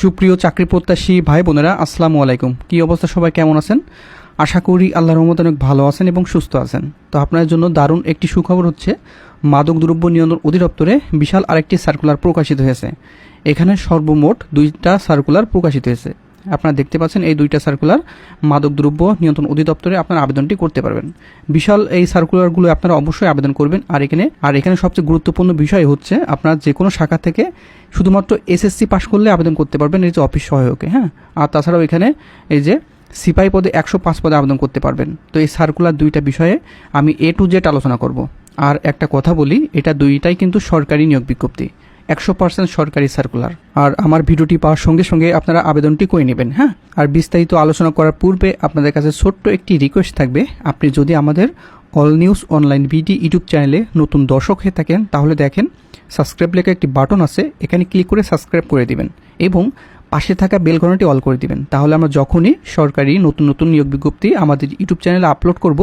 সুপ্রিয় চাকরি প্রত্যাশী ভাই বোনেরা, আসসালামু আলাইকুম। কী অবস্থা সবাই? কেমন আছেন? আশা করি আল্লাহ রহমত অনেক ভালো আছেন এবং সুস্থ আছেন। তো আপনার জন্য দারুণ একটি সুখবর হচ্ছে, মাদক দ্রব্য নিয়ন্ত্রণ অধিদপ্তরে বিশাল আরেকটি সার্কুলার প্রকাশিত হয়েছে। এখানে সর্বমোট দুইটা সার্কুলার প্রকাশিত হয়েছে। আপনারা দেখতে পাচ্ছেন এই দুইটা সার্কুলার মাদক দ্রব্য নিয়ন্ত্রণ অধিদপ্তরে আপনার আবেদনটি করতে পারবেন। বিশাল এই সার্কুলারগুলো আপনারা অবশ্যই আবেদন করবেন। আর এখানে আর এখানে সবচেয়ে গুরুত্বপূর্ণ বিষয় হচ্ছে আপনার যে কোনো শাখা থেকে শুধুমাত্র এসএসসি পাশ করলে আবেদন করতে পারবেন, এই যে অফিস সহায়কে হ্যাঁ? আর তাছাড়াও এখানে এই যে সিপাই পদে একশো পাঁচ পদে আবেদন করতে পারবেন। তো এই সার্কুলার দুইটা বিষয়ে আমি এ টু জেড আলোচনা করব। আর একটা কথা বলি, এটা দুইটাই কিন্তু সরকারি নিয়োগ বিজ্ঞপ্তি। একশো পার্সেন্ট সরকারি সার্কুলার আর আমার ভিডিওটি পাওয়ার সঙ্গে সঙ্গে আপনারা আবেদনটি করে নেবেন হ্যাঁ? আর বিস্তারিত আলোচনা করার পূর্বে আপনাদের কাছে ছোট্ট একটি রিকোয়েস্ট থাকবে। আপনি যদি আমাদের all news online BD YouTube চ্যানেলে নতুন দর্শক হয়ে থাকেন, তাহলে দেখেন সাবস্ক্রাইব লেখা একটি বাটন আছে, এখানে ক্লিক করে সাবস্ক্রাইব করে দিবেন। এবং পাশে থাকা বেল ঘন্টাটি অল করে দিবেন। তাহলে আমরা যখনই সরকারি নতুন নতুন নিয়োগ বিজ্ঞপ্তি আমাদের ইউটিউব চ্যানেলে আপলোড করব,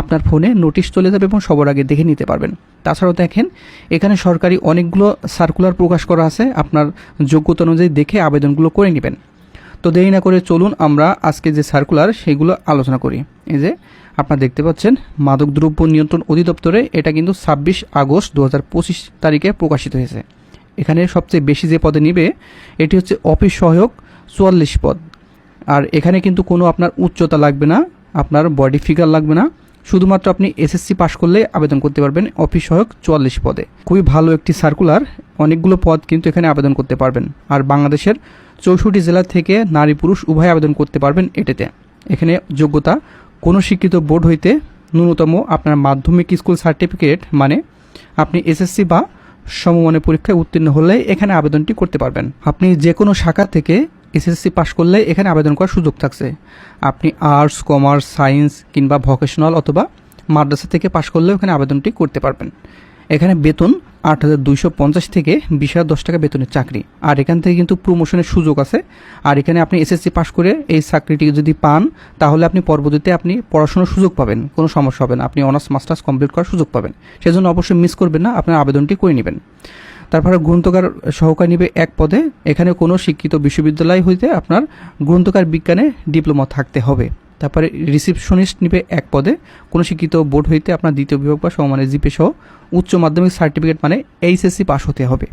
আপনার ফোনে নোটিশ চলে যাবে এবং সবার আগে দেখে নিতে পারবেন। তাছাড়াও দেখেন, এখানে সরকারি অনেকগুলো সার্কুলার প্রকাশ করা আছে। আপনার যোগ্যতা অনুযায়ী দেখে আবেদনগুলো করে নেবেন। তো দেরি না করে চলুন আমরা আজকে যে সার্কুলার সেগুলো আলোচনা করি। এই যে, আপনারা দেখতে পাচ্ছেন মাদক দ্রব্য নিয়ন্ত্রণ অধিদপ্তরে এটা কিন্তু ছাব্বিশ আগস্ট দু হাজার পঁচিশ তারিখে প্রকাশিত হয়েছে। এখানে সবচেয়ে বেশি যে পদে নিবে, এটি হচ্ছে অফিস সহায়ক চুয়াল্লিশ পদ। আর এখানে কিন্তু কোনো আপনার উচ্চতা লাগবে না, আপনার বডি ফিগার লাগবে না। শুধুমাত্র আপনি এসএসসি পাশ করলে আবেদন করতে পারবেন অফিস সহায়ক চুয়াল্লিশ পদে। খুবই ভালো একটি সার্কুলার অনেকগুলো পদ কিন্তু এখানে আবেদন করতে পারবেন। আর বাংলাদেশের চৌষট্টি জেলা থেকে নারী পুরুষ উভয় আবেদন করতে পারবেন এটাতে। এখানে যোগ্যতা, কোনো শিক্ষিত বোর্ড হইতে ন্যূনতম আপনার মাধ্যমিক স্কুল সার্টিফিকেট মানে আপনি এসএসসি বা সমমানের পরীক্ষায় উত্তীর্ণ হলে এখানে আবেদনটি করতে পারবেন। আপনি যে কোনো শাখা থেকে এসএসসি পাশ করলে এখানে আবেদন করার সুযোগ থাকছে। আপনি আর্টস, কমার্স, সায়েন্স কিংবা ভকেশনাল অথবা মাদ্রাসা থেকে পাশ করলেও এখানে আবেদনটি করতে পারবেন। এখানে বেতন আট হাজার দুইশো পঞ্চাশ থেকে বিশ হাজার দশ টাকা বেতনের চাকরি। আর এখান থেকে কিন্তু প্রমোশনের সুযোগ আছে। আর এখানে আপনি এসএসসি পাশ করে এই চাকরিটি যদি পান, তাহলে আপনি পরবর্তীতে আপনি পড়াশোনার সুযোগ পাবেন। কোনো সমস্যা হবে না। আপনি অনার্স মাস্টার্স কমপ্লিট করার সুযোগ পাবেন। সেজন্য অবশ্যই মিস করবেন না। আপনার আবেদনটি করে নেবেন। তারপরে গ্রন্থকার সহকারী নিবে এক পদে। এখানে কোনো শিক্ষিত বিশ্ববিদ্যালয় হইতে আপনার গ্রন্থকার বিজ্ঞানে ডিপ্লোমা থাকতে হবে। তারপরে রিসিপশনিস্ট নিবে এক পদে। কোনো শিক্ষিত বোর্ড হইতে আপনার দ্বিতীয় বিভাগ বা সমানের জিপে সহ উচ্চ মাধ্যমিক সার্টিফিকেট মানে এইচএসসি পাস হতে হবে।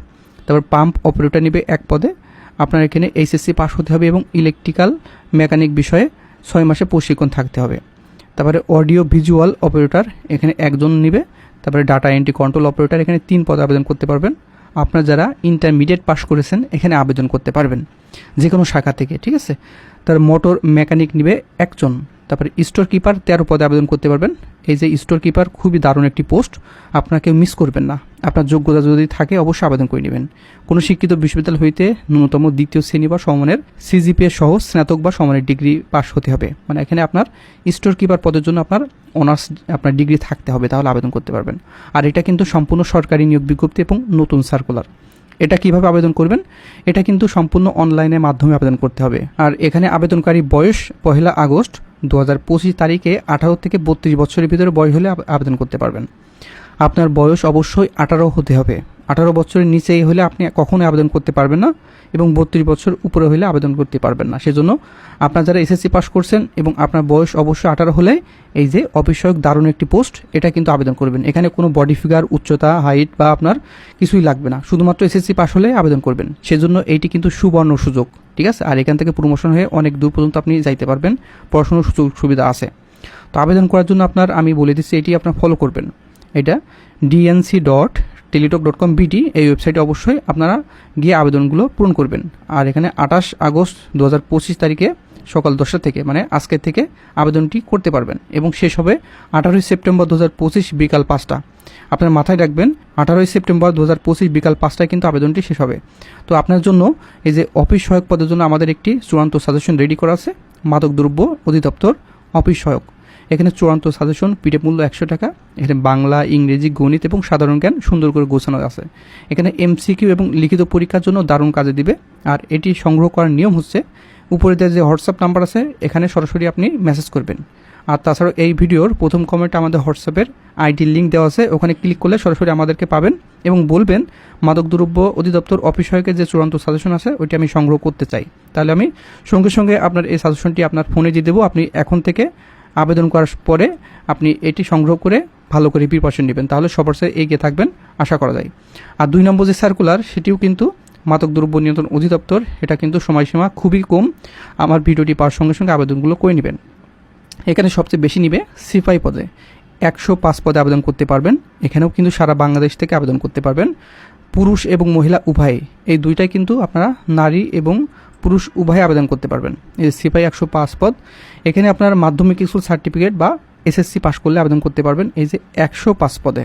তারপর পাম্প অপারেটর নিবে এক পদে। আপনার এখানে এইচএসসি পাস হতে হবে এবং ইলেকট্রিক্যাল মেকানিক বিষয়ে ছয় মাসে প্রশিক্ষণ থাকতে হবে। তারপরে অডিও ভিজুয়াল অপারেটর এখানে একজন নিবে। তারপরে ডাটা এন্ট্রি কন্ট্রোল অপারেটর এখানে তিন পদে আবেদন করতে পারবেন। আপনার যারা ইন্টারমিডিয়েট পাশ করেছেন, এখানে আবেদন করতে পারবেন। যে কোনো শাখা থেকে, ঠিক আছে? তার মোটর মেকানিক নিবে একজন। তারপরে স্টোর কিপার তেরো পদে আবেদন করতে পারবেন। এই যে স্টোর কিপার খুবই দারুণ একটি পোস্ট আপনাকে মিস করবেন না। আপনার যোগ্যতা যদি থাকে, অবশ্যই আবেদন করে নেবেন। কোনো শিক্ষিত বিশ্ববিদ্যালয় হইতে ন্যূনতম দ্বিতীয় শ্রেণি বা সমানের সিজিপিএ সহ স্নাতক বা সমানের ডিগ্রি পাস হতে হবে। মানে এখানে আপনার স্টোর কিপার পদের জন্য আপনার অনার্স আপনার ডিগ্রি থাকতে হবে, তাহলে আবেদন করতে পারবেন। আর এটা কিন্তু সম্পূর্ণ সরকারি নিয়োগ বিজ্ঞপ্তি এবং নতুন সার্কুলার এটা কীভাবে আবেদন করবেন? এটা কিন্তু সম্পূর্ণ অনলাইনের মাধ্যমে আবেদন করতে হবে। আর এখানে আবেদনকারী বয়স পহেলা আগস্ট দু হাজার পঁচিশ তারিখে আঠারো থেকে বত্রিশ বছরের ভিতরে বয়স হলে আবেদন করতে পারবেন। আপনার বয়স অবশ্যই আঠারো হতে হবে। আঠারো বছরের নিচেই হলে আপনি কখনোই আবেদন করতে পারবেন না এবং বত্রিশ বছর উপরে হলে আবেদন করতে পারবেন না। সেজন্য আপনার যারা এসএসসি পাস করছেন এবং আপনার বয়স অবশ্যই আঠারো হলে এই যে অফিসয়ক দারুণ একটি পোস্ট এটা কিন্তু আবেদন করবেন। এখানে কোনো বডি ফিগার উচ্চতা হাইট বা আপনার কিছুই লাগবে না। শুধুমাত্র এসএসসি পাস হলে আবেদন করবেন। সেজন্য এইটি কিন্তু সুবর্ণ সুযোগ, ঠিক আছে? আর এখান থেকে প্রমোশন হয়ে অনেক দূর পর্যন্ত আপনি যাইতে পারবেন। পড়াশোনার সুযোগ সুবিধা আছে। তো আবেদন করার জন্য আপনার, আমি বলে দিচ্ছি, এটি আপনার ফলো করবেন। এটা DNC dot Teletalk dot com BD এই ওয়েবসাইটে অবশ্যই আপনারা গিয়ে আবেদনগুলো পূরণ করবেন। আর এখানে আঠাশ আগস্ট দু হাজার পঁচিশ তারিখে সকাল দশটা থেকে মানে আজকের থেকে আবেদনটি করতে পারবেন এবং শেষ হবে আঠারোই সেপ্টেম্বর দু হাজার পঁচিশ বিকাল পাঁচটা। আপনার মাথায় রাখবেন, আঠারোই সেপ্টেম্বর দু হাজার পঁচিশ বিকাল পাঁচটায় কিন্তু আবেদনটি শেষ হবে। তো আপনার জন্য এই যে অফিস সহায়ক পদের জন্য আমাদের একটি চূড়ান্ত সাজেশন রেডি করা আছে। মাদক দ্রব্য অধিদপ্তর অফিস সহায়ক। এখানে চূড়ান্ত সাজেশন পিডিএফ মূল্য একশো টাকা। এখানে বাংলা, ইংরেজি, গণিত এবং সাধারণ জ্ঞান সুন্দর করে গোছানো আছে। এখানে এমসিকিউ এবং লিখিত পরীক্ষার জন্য দারুণ কাজে দিবে। আর এটি সংগ্রহ করার নিয়ম হচ্ছে, উপরে যে হোয়াটসঅ্যাপ নাম্বার আছে, এখানে সরাসরি আপনি মেসেজ করবেন। আর তাছাড়াও এই ভিডিওর প্রথম কমেন্টে আমাদের হোয়াটসঅ্যাপের আইডির লিঙ্ক দেওয়া আছে, ওখানে ক্লিক করলে সরাসরি আমাদেরকে পাবেন এবং বলবেন, মাদক দ্রব্য অধিদপ্তর অফিস সহায়কের যে চূড়ান্ত সাজেশন আছে, ওইটি আমি সংগ্রহ করতে চাই। তাহলে আমি সঙ্গে সঙ্গে আপনার এই সাজেশনটি আপনার ফোনে দিয়ে দেবো। আপনি এখন থেকে আবেদন করার পরে আপনি এটি সংগ্রহ করে ভালো করে প্রিপারেশন নেবেন। তাহলে সবার সাথে এগিয়ে থাকবেন, আশা করা যায়। আর দুই নম্বর যে সার্কুলার সেটিও কিন্তু মাদক দ্রব্য নিয়ন্ত্রণ অধিদপ্তর, এটা কিন্তু সময়সীমা খুবই কম। আমার ভিডিওটি পাওয়ার সঙ্গে সঙ্গে আবেদনগুলো করে নেবেন। এখানে সবচেয়ে বেশি নিবে সিপাই পদে। একশো পাঁচ পদে আবেদন করতে পারবেন। এখানেও কিন্তু সারা বাংলাদেশ থেকে আবেদন করতে পারবেন। পুরুষ এবং মহিলা উভয়ে। এই দুইটাই কিন্তু আপনারা নারী এবং পুরুষ উভয়ে আবেদন করতে পারবেন। এই যে সিপাই একশো পাঁচ পদ, এখানে আপনার মাধ্যমিক স্কুল সার্টিফিকেট বা এসএসসি পাস করলে আবেদন করতে পারবেন এই যে একশো পাঁচ পদে।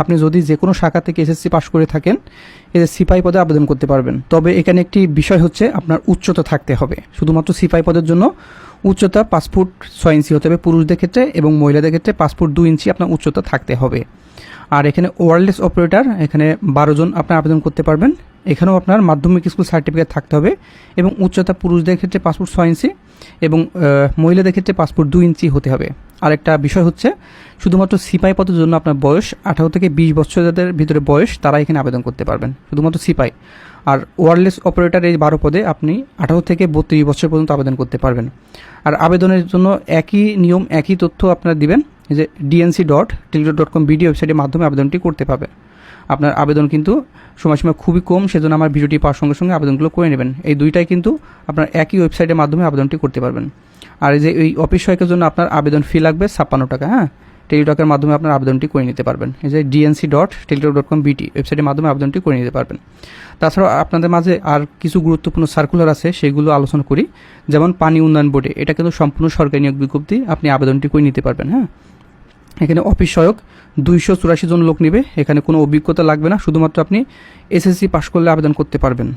আপনি যদি যে কোনো শাখা থেকে এসএসসি পাস করে থাকেন, এই যে সিপাই পদে আবেদন করতে পারবেন। তবে এখানে একটি বিষয় হচ্ছে আপনার উচ্চতা থাকতে হবে। শুধুমাত্র সিপাই পদের জন্য উচ্চতা পাঁচ ফুট ছয় ইঞ্চি হতে হবে পুরুষদের ক্ষেত্রে এবং মহিলাদের ক্ষেত্রে পাঁচ ফুট দুই ইঞ্চি আপনার উচ্চতা থাকতে হবে। আর এখানে ওয়ারলেস অপারেটর এখানে বারো জন আপনার আবেদন করতে পারবেন। এখানেও আপনার মাধ্যমিক স্কুল সার্টিফিকেট থাকতে হবে এবং উচ্চতা পুরুষদের ক্ষেত্রে পাসপোর্ট ছয় ইঞ্চি এবং মহিলাদের ক্ষেত্রে পাসপোর্ট দুই ইঞ্চি হতে হবে। আরেকটা বিষয় হচ্ছে, শুধুমাত্র সিপাই পদের জন্য আপনার বয়স আঠারো থেকে বিশ বছর যাদের ভিতরে বয়স তারা এখানে আবেদন করতে পারবেন, শুধুমাত্র সিপাই। আর ওয়ারলেস অপারেটর এই বারো পদে আপনি আঠারো থেকে বত্রিশ বছর পর্যন্ত আবেদন করতে পারবেন। আর আবেদনের জন্য একই নিয়ম, একই তথ্য আপনারা দিবেন। এই যে DNC dot Teletalk dot com BD ওয়েবসাইটের মাধ্যমে আবেদনটি করতে পারবে। আপনার আবেদন কিন্তু সময়সীমা খুবই কম, সেজন্য আমার ভিডিওটি পাওয়ার সঙ্গে সঙ্গে আবেদনগুলো করে নেবেন। এই দুইটাই কিন্তু আপনার একই ওয়েবসাইটের মাধ্যমে আবেদনটি করতে পারবেন। আর এই যে এই অফিস সহায়কের জন্য আপনার আবেদন ফি লাগবে ছাপ্পান্ন টাকা হ্যাঁ? টেলিটকের মাধ্যমে আপনার আবেদনটি করে নিতে পারবেন। এই যে DNC dot Teletalk dot com BD ওয়েবসাইটের মাধ্যমে আবেদনটি করে নিতে পারবেন। তাছাড়াও আপনাদের মাঝে আর কিছু গুরুত্বপূর্ণ সার্কুলার আছে, সেগুলো আলোচনা করি। যেমন পানি উন্নয়ন বোর্ডে, এটা কিন্তু সম্পূর্ণ সরকারি নিয়োগ বিজ্ঞপ্তি, আপনি আবেদনটি করে নিতে পারবেন হ্যাঁ? এখানে অফিস সহায়ক দুইশো চুরাশি জন লোক নেবে। এখানে কোনো অভিজ্ঞতা লাগবে না, শুধুমাত্র আপনি এসএসসি পাশ করলে আবেদন করতে পারবেন।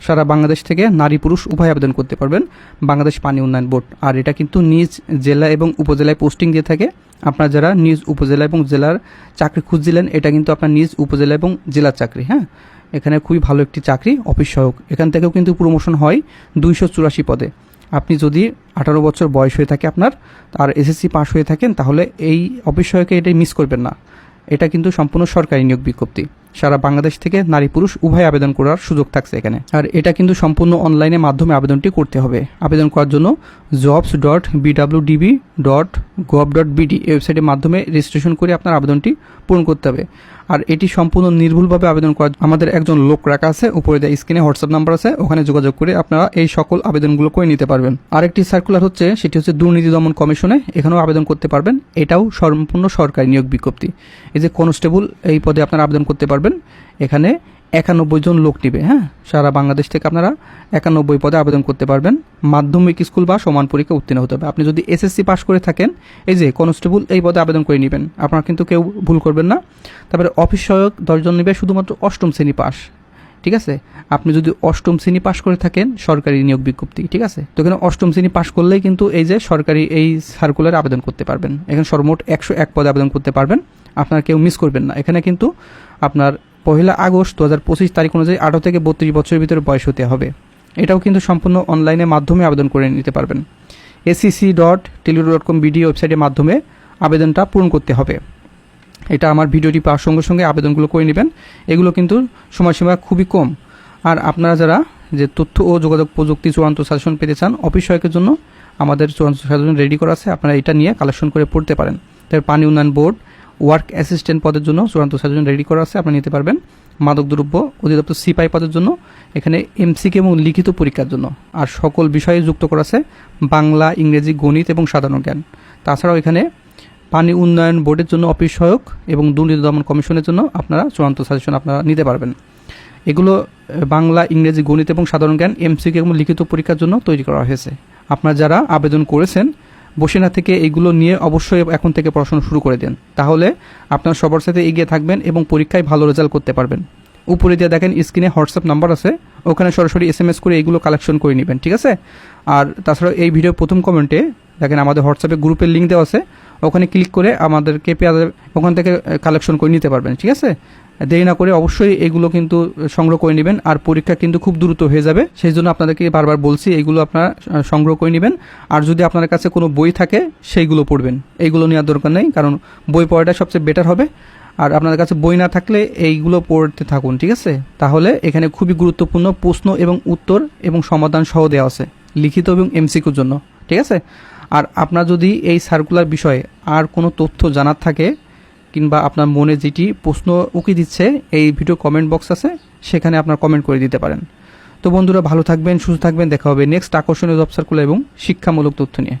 সারা বাংলাদেশ থেকে নারী পুরুষ উভয় আবেদন করতে পারবেন। বাংলাদেশ পানি উন্নয়ন বোর্ড। আর এটা কিন্তু নিজ জেলা এবং উপজেলায় পোস্টিং দিয়ে থাকে। আপনার যারা নিজ উপজেলা এবং জেলার চাকরি খুঁজছিলেন, এটা কিন্তু আপনার নিজ উপজেলা এবং জেলার চাকরি হ্যাঁ? এখানে খুবই ভালো একটি চাকরি অফিস সহায়ক। এখান থেকেও কিন্তু প্রমোশন হয় দুইশো চুরাশি পদে। আপনি যদি আঠারো বছর বয়স হয়ে থাকে আপনার, আর এসএসসি পাস হয়ে থাকেন, তাহলে এই সহায়কে এটাই মিস করবেন না। এটা কিন্তু সম্পূর্ণ সরকারি নিয়োগ বিজ্ঞপ্তি। সারা বাংলাদেশ থেকে নারী পুরুষ উভয় আবেদন করার সুযোগ থাকছে এখানে। আর এটা কিন্তু সম্পূর্ণ অনলাইনে মাধ্যমে আবেদনটি করতে হবে। আবেদন করার জন্য jobs dot BWDB dot gov dot BD ওয়েবসাইটের মাধ্যমে রেজিস্ট্রেশন করে আপনার আবেদনটি পূরণ করতে হবে। আর এটি সম্পূর্ণ নির্ভুলভাবে আবেদন করা আমাদের একজন লোক রাখা আছে, উপরে দেওয়া স্ক্রিনে হোয়াটসঅ্যাপ নাম্বার আছে, ওখানে যোগাযোগ করে আপনারা এই সকল আবেদনগুলো করে নিতে পারবেন। আরেকটি সার্কুলার হচ্ছে, সেটি হচ্ছে দুর্নীতি দমন কমিশনে, এখানেও আবেদন করতে পারবেন। এটাও সম্পূর্ণ সরকারি নিয়োগ বিজ্ঞপ্তি। এই যে কনস্টেবল এই পদে আপনারা আবেদন করতে পারবেন। এখানে একানব্বই জন লোক নেবে হ্যাঁ? সারা বাংলাদেশ থেকে আপনারা একানব্বই পদে আবেদন করতে পারবেন। মাধ্যমিক স্কুল বা সমান পরীক্ষা উত্তীর্ণ হতে হবে। আপনি যদি এসএসসি পাশ করে থাকেন, এই যে কনস্টেবল এই পদে আবেদন করে নেবেন। আপনারা কিন্তু কেউ ভুল করবেন না। তারপরে অফিস সহায়ক দশজন নেবে, শুধুমাত্র অষ্টম শ্রেণি পাস ঠিক আছে? আপনি যদি অষ্টম শ্রেণি পাশ করে থাকেন, সরকারি নিয়োগ বিজ্ঞপ্তি, ঠিক আছে? তো এখানে অষ্টম শ্রেণি পাশ করলেই কিন্তু এই যে সরকারি এই সার্কুলারে আবেদন করতে পারবেন। এখানে সর্বমোট একশো এক পদে আবেদন করতে পারবেন। আপনারা কেউ মিস করবেন না। এখানে কিন্তু আপনার পহেলা আগস্ট দু হাজার পঁচিশ তারিখ অনুযায়ী আঠারো থেকে বত্রিশ বছরের ভিতরে বয়স হতে হবে। এটাও কিন্তু সম্পূর্ণ অনলাইনের মাধ্যমে আবেদন করে নিতে পারবেন। ACC dot Teletalk dot com BD ওয়েবসাইটের মাধ্যমে আবেদনটা পূরণ করতে হবে। এটা আমার ভিডিওটি পাওয়ার সঙ্গে সঙ্গে আবেদনগুলো করে নেবেন। এগুলো কিন্তু সময়সীমা খুবই কম। আর আপনারা যারা যে তথ্য ও যোগাযোগ প্রযুক্তি চূড়ান্ত সাজেশন পেতে চান অফিস সহায়কের জন্য আমাদের চূড়ান্ত সাজেশন রেডি করা আছে। আপনারা এটা নিয়ে কালেকশন করে পড়তে পারেন। তার পানি উন্নয়ন বোর্ড ওয়ার্ক অ্যাসিস্ট্যান্ট পদের জন্য, চূড়ান্ত সাজেশন রেডি করা আছে আপনি নিতে পারবেন। মাদক দ্রব্য অধিদপ্তর সিপাই পদের জন্য, এখানে এমসিকে এবং লিখিত পরীক্ষার জন্য। আর সকল বিষয়ে যুক্ত করা আছে বাংলা, ইংরেজি, গণিত এবং সাধারণ জ্ঞান। তাছাড়াও এখানে পানি উন্নয়ন বোর্ডের জন্য অফিস সহায়ক এবং দুর্নীতি দমন কমিশনের জন্য আপনারা চূড়ান্ত সাজেশন আপনারা নিতে পারবেন। এগুলো বাংলা, ইংরেজি, গণিত এবং সাধারণ জ্ঞান এমসিকে এবং লিখিত পরীক্ষার জন্য তৈরি করা হয়েছে। আপনারা যারা আবেদন করেছেন বসে না থেকে এগুলো নিয়ে অবশ্যই এখন থেকে পড়াশোনা শুরু করে দেন। তাহলে আপনার সবার সাথে এগিয়ে থাকবেন এবং পরীক্ষায় ভালো রেজাল্ট করতে পারবেন। উপরে দিয়ে দেখেন স্ক্রিনে হোয়াটসঅ্যাপ নাম্বার আছে। ওখানে সরাসরি এস এম এস করে এইগুলো কালেকশন করে নেবেন, ঠিক আছে? আর তাছাড়া এই ভিডিও প্রথম কমেন্টে দেখেন আমাদের হোয়াটসঅ্যাপে গ্রুপের লিঙ্ক দেওয়া আছে। ওখানে ক্লিক করে আমাদেরকে পেয়ে ওখান থেকে কালেকশন করে নিতে পারবেন, ঠিক আছে? দেরি না করে অবশ্যই এগুলো কিন্তু সংগ্রহ করে নেবেন। আর পরীক্ষা কিন্তু খুব দ্রুত হয়ে যাবে। সেই জন্য আপনাদেরকে বারবার বলছি এইগুলো আপনারা সংগ্রহ করে নেবেন। আর যদি আপনার কাছে কোনো বই থাকে, সেইগুলো পড়বেন। এইগুলো নেওয়ার দরকার নেই, কারণ বই পড়াটা সবচেয়ে বেটার হবে। আর আপনাদের কাছে বই না থাকলে এইগুলো পড়তে থাকুন, ঠিক আছে? তাহলে এখানে খুবই গুরুত্বপূর্ণ প্রশ্ন এবং উত্তর এবং সমাধান সহ দেওয়া আছে, লিখিত এবং এমসিকুর জন্য, ঠিক আছে? আর আপনার যদি এই সার্কুলার বিষয়ে আর কোনো তথ্য জানার থাকে কিংবা আপনার মনে যেটি প্রশ্ন উকি দিচ্ছে, এই ভিডিও কমেন্ট বক্স আছে, সেখানে আপনার কমেন্ট করে দিতে পারেন। তো বন্ধুরা, ভালো থাকবেন, সুস্থ থাকবেন, দেখা হবে নেক্সট আকর্ষণীয় জব সার্কুলার এবং শিক্ষামূলক তথ্য নিয়ে।